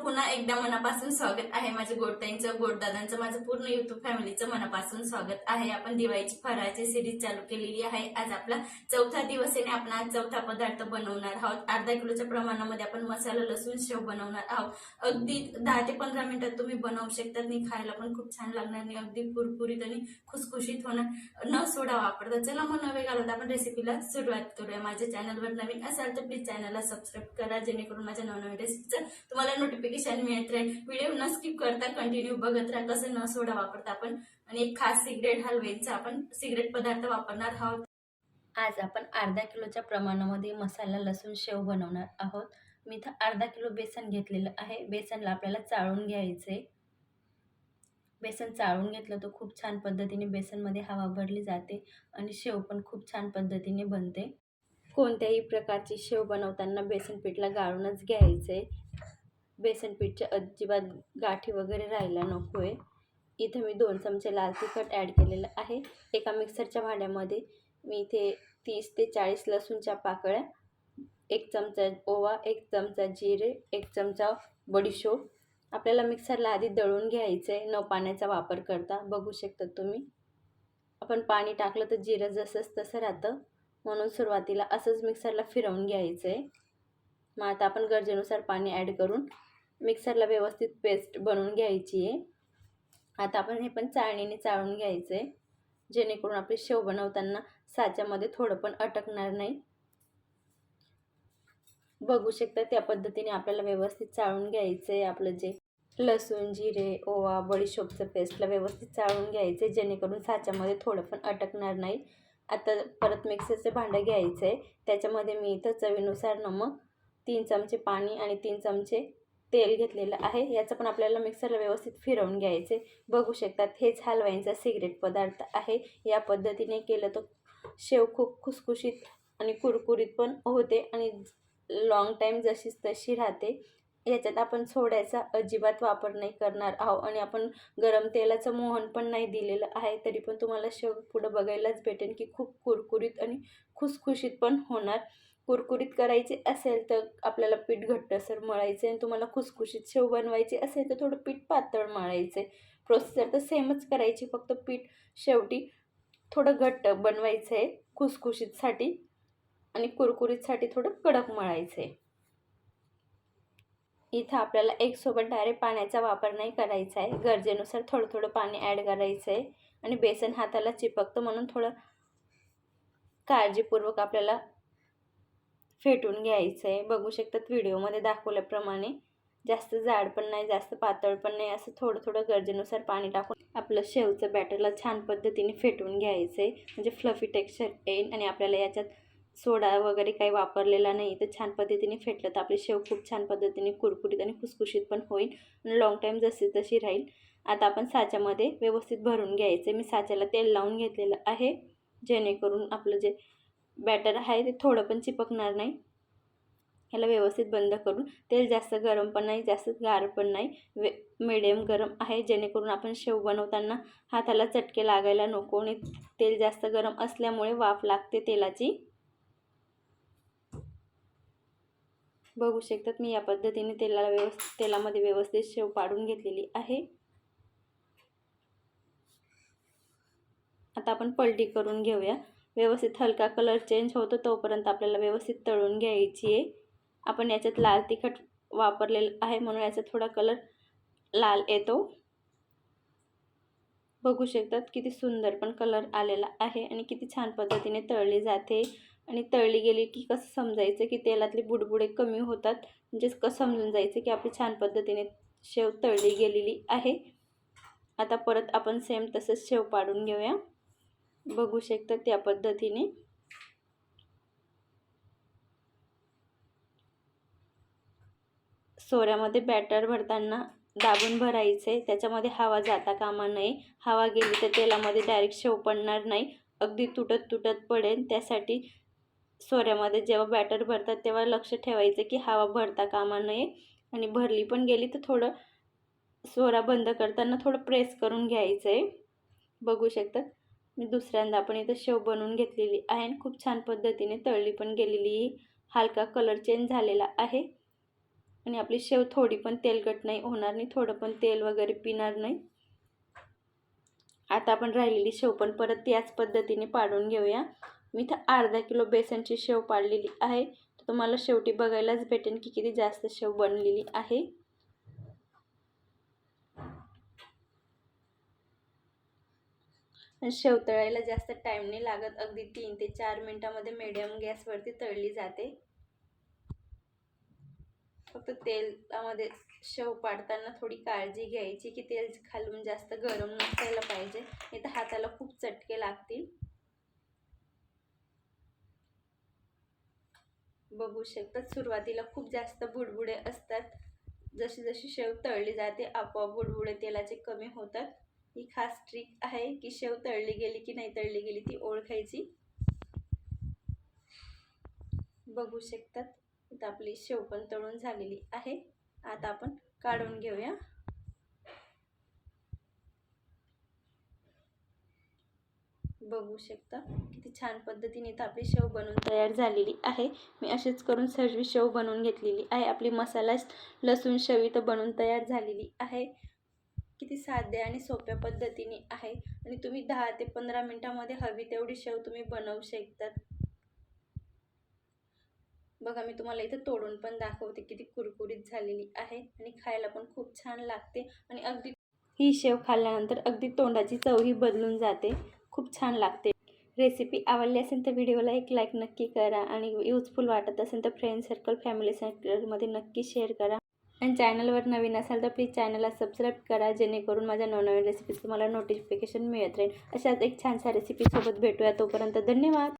पुन्हा एकदा मनापासून स्वागत आहे. माझ्या गोडताईंचं गोडदादांचं माझं पूर्ण युट्यूब फॅमिलीचं मनापासून स्वागत आहे. आपण दिवाळीची फराळाची सिरीज चालू केलेली आहे. आज आपला चौथा दिवस आहे आपण आज चौथा पदार्थ बनवणार आहोत. अर्धा किलोच्या प्रमाणामध्ये आपण मसाला लसूण शेव बनवणार आहोत. अगदी दहा ते पंधरा मिनिटात तुम्ही बनवू शकतात. आणि खायला पण खूप छान लागणार आणि अगदी कुरकुरीत आणि खुसखुशीत होणार. न सोडा वापरता. चला मग नवे घालत आपण रेसिपीला सुरुवात करूया. माझ्या चॅनलवर नवीन असाल तर प्लीज चॅनलला सबस्क्राईब करा. जेणेकरून माझ्या नवनवीन रेसिपीचं तुम्हाला नोटिफिकेशन मिळत राहील. व्हिडिओ न स्किप करता कंटिन्यू बघत राहा. कसं न सोडा वापरता आपण. आणि एक खास सिगरेट हलवेचा आपण सिगरेट पदार्थ वापरणार आहोत. आज आपण अर्धा किलोच्या प्रमाणामध्ये मसाला लसूण शेव बनवणार आहोत. मी इथं अर्धा किलो बेसन घेतलेलं आहे. बेसनला आपल्याला चाळून घ्यायचे बेसन चाळून घेतलं तर खूप छान पद्धतीने बेसनमध्ये हवा भरली जाते आणि शेव पण खूप छान पद्धतीने बनते. कोणत्याही प्रकारची शेव बनवताना बेसन पीठला गाळूनच घ्यायचे बेसनपीठच्या अजिबात गाठी वगैरे राहायला नको आहे इथं मी दोन चमचे लाल तिखट ॲड केलेलं आहे. एका मिक्सरच्या भांड्यामध्ये मी इथे तीस ते चाळीस लसूणच्या पाकळ्या एक चमचा ओवा एक चमचा जिरे एक चमचा बडीशोप. आपल्याला मिक्सरला आधी दळून घ्यायचं आहे न पाण्याचा वापर करता. बघू शकता तुम्ही. आपण पाणी टाकलं तर जिरं जसंच तसं राहतं. म्हणून सुरुवातीला असंच मिक्सरला फिरवून घ्यायचं आहे मग आता आपण गरजेनुसार पाणी ॲड करून मिक्सरला व्यवस्थित पेस्ट बनवून घ्यायची आहे. आता आपण हे पण चाळणीने चाळून घ्यायचं. आहे जेणेकरून आपली शेव बनवताना साच्यामध्ये थोडं पण अटकणार नाही. बघू शकता त्या पद्धतीने आपल्याला व्यवस्थित चाळून घ्यायचं आहे. आपलं जे लसूण जिरे ओवा बडीशोपचं पेस्टला व्यवस्थित चाळून घ्यायचं आहे. जेणेकरून साच्यामध्ये थोडं पण अटकणार नाही. आता परत मिक्सरचं भांडं घ्यायचं आहे. त्याच्यामध्ये मी इथं चवीनुसार नमक तीन चमचे पाणी आणि तीन चमचे तेल घेतलेलं आहे. याचं पण आपल्याला मिक्सरला व्यवस्थित फिरवून घ्यायचे बघू शकतात हेच हलवाईंचा सिगरेट पदार्थ आहे. या पद्धतीने केलं तर शेव खूप खुसखुशीत आणि कुरकुरीत पण होते आणि लाँग टाईम जशीच तशी राहते. याच्यात आपण सोड्याचा अजिबात वापर नाही करणार आहोत आणि आपण गरम तेलाचं मोहन पण नाही दिलेलं आहे तरी पण तुम्हाला शेव पुढं बघायलाच भेटेल की खूप कुरकुरीत आणि खुसखुशीत पण होणार. कुरकुरीत करायचे असेल तर आपल्याला पीठ घट्टसर मळायचे आणि तुम्हाला खुसखुशीत शेव बनवायची असेल तर थोडं पीठ पातळ मळायचे. प्रोसेसर तर सेमच करायची फक्त पीठ शेवटी थोडं घट्ट बनवायचं आहे खुसखुशीतसाठी आणि कुरकुरीतसाठी थोडं कडक मळायचं आहे. इथं आपल्याला एक सोबत डायरेक्ट पाण्याचा वापर नाही करायचा आहे. गरजेनुसार थोडं थोडं पाणी ॲड करायचं आहे आणि बेसन हाताला चिपकतं म्हणून थोडं काळजीपूर्वक आपल्याला फेटून घ्यायचं आहे बघू शकतात व्हिडिओमध्ये दाखवल्याप्रमाणे. जास्त जाड पण नाही जास्त पातळ पण नाही असं थोडं थोडं गरजेनुसार पाणी टाकून आपलं शेवचं बॅटरला छान पद्धतीने फेटून घ्यायचं आहे म्हणजे फ्लफी टेक्स्चर येईल आणि आपल्याला याच्यात सोडा वगैरे काही वापरलेला नाही तर छान पद्धतीने फेटलं तर आपली शेव खूप छान पद्धतीने कुरकुरीत आणि खुसखुशीत पण होईल आणि लाँग टाईम जशी तशी राहील. आता आपण साच्यामध्ये व्यवस्थित भरून घ्यायचं मी साच्याला तेल लावून घेतलेलं आहे. जेणेकरून आपलं जे बॅटर आहे ते थोडं पण चिपकणार नाही. ह्याला व्यवस्थित बंद करून तेल जास्त गरम पण नाही जास्त गार पण नाही वे मिडियम गरम आहे. जेणेकरून आपण शेव बनवताना हाताला चटके लागायला नको आणि तेल जास्त गरम असल्यामुळे वाफ लागते तेलाची. बघू शकतात मी या पद्धतीने तेलाला व्यवस्थित तेलामध्ये व्यवस्थित शेव पाडून घेतलेली आहे. आता आपण पलटी करून घेऊया. व्यवस्थित हलका कलर चेंज होतो तोपर्यंत आपल्याला व्यवस्थित तळून घ्यायची आहे. आपण याच्यात लाल तिखट वापरलेलं आहे म्हणून याचा थोडा कलर लाल येतो. बघू शकतात किती सुंदर पण कलर आलेला आहे आणि किती छान पद्धतीने तळली जाते. आणि तळली गेली की कसं समजायचं की तेलातले बुडबुडे कमी होतात. म्हणजे कसं समजून जायचं की आपली छान पद्धतीने शेव तळली गेलेली आहे. आता परत आपण सेम तसंच शेव पाडून घेऊया. बघू शकता त्या पद्धतीने. सोऱ्यामध्ये बॅटर भरताना दाबून भरायचे. त्याच्यामध्ये हवा जाता कामा नये. हवा गेली तर तेलामध्ये डायरेक्ट शेव पडणार नाही. अगदी तुटत तुटत पडेल. त्यासाठी सोऱ्यामध्ये जेव्हा बॅटर भरतात तेव्हा लक्ष ठेवायचं की हवा भरता कामा नये. आणि भरली पण गेली तर थोडं सोरा बंद करताना थोडं प्रेस करून घ्यायचं आहे बघू शकतात मी दुसऱ्यांदा आपण इथं शेव बनवून घेतलेली आहे आणि खूप छान पद्धतीने तळली पण गेलेली. हलका कलर चेंज झालेला आहे. आणि आपली शेव थोडी पण तेलकट नाही होणार नाही थोडं पण तेल वगैरे पिणार नाही. आता आपण राहिलेली शेव पण परत याच पद्धतीने पाडून घेऊया. मी इथं अर्धा किलो बेसनची शेव पाडलेली आहे. तर तुम्हाला शेवटी बघायलाच भेटेल की किती जास्त शेव बनलेली आहे. शेव तळायला जास्त टाईम नाही लागत. अगदी तीन ते चार मिनटामध्ये मिडियम गॅसवरती तळली जाते. फक्त तेलामध्ये शेव पाडताना थोडी काळजी घ्यायची की तेल खालून जास्त गरम नसायला पाहिजे. नाही तर हाताला खूप चटके लागतील. बघू शकतात सुरुवातीला खूप जास्त बुडबुडे असतात. जशी जशी शेव तळली जाते आपोआप बुडबुडे तेलाचे कमी होतात. ही खास ट्रिक आहे की शेव तळली गेली की नाही तळली गेली ती ओळखायची. बघू शकतात. आता आपली शेव पण तळून झालेली आहे. आता आपण काढून घेऊया. बघू शकता. किती छान पद्धतीने तर आपली शेव बनवून तयार झालेली आहे. मी असेच करून सर्व शेव बनवून घेतलेली आहे. आपली मसाला लसूण शेवी तर बनवून तयार झालेली आहे. किती साध्या आणि सोप्या पद्धतीने आहे. आणि तुम्ही दहा ते पंधरा मिनटामध्ये हवी तेवढी शेव तुम्ही बनवू शकतात. बघा मी तुम्हाला इथं तोडून पण दाखवते किती कुरकुरीत झालेली आहे आणि खायला पण खूप छान लागते आणि अगदी ही शेव खाल्ल्यानंतर अगदी तोंडाची चवही बदलून जाते. खूप छान लागते. रेसिपी आवडली असेल तर व्हिडिओला एक लाईक नक्की करा आणि यूजफुल वाटत असेल तर फ्रेंड सर्कल फॅमिली सर्कलमध्ये नक्की शेअर करा. आणि चॅनलवर नवीन असाल तर प्लीज चॅनलला सबस्क्राईब करा जेणेकरून माझ्या नवनवीन रेसिपीज तुम्हाला नोटिफिकेशन मिळत राहील. अशाच एक छानशा रेसिपीसोबत भेटूया. तोपर्यंत धन्यवाद.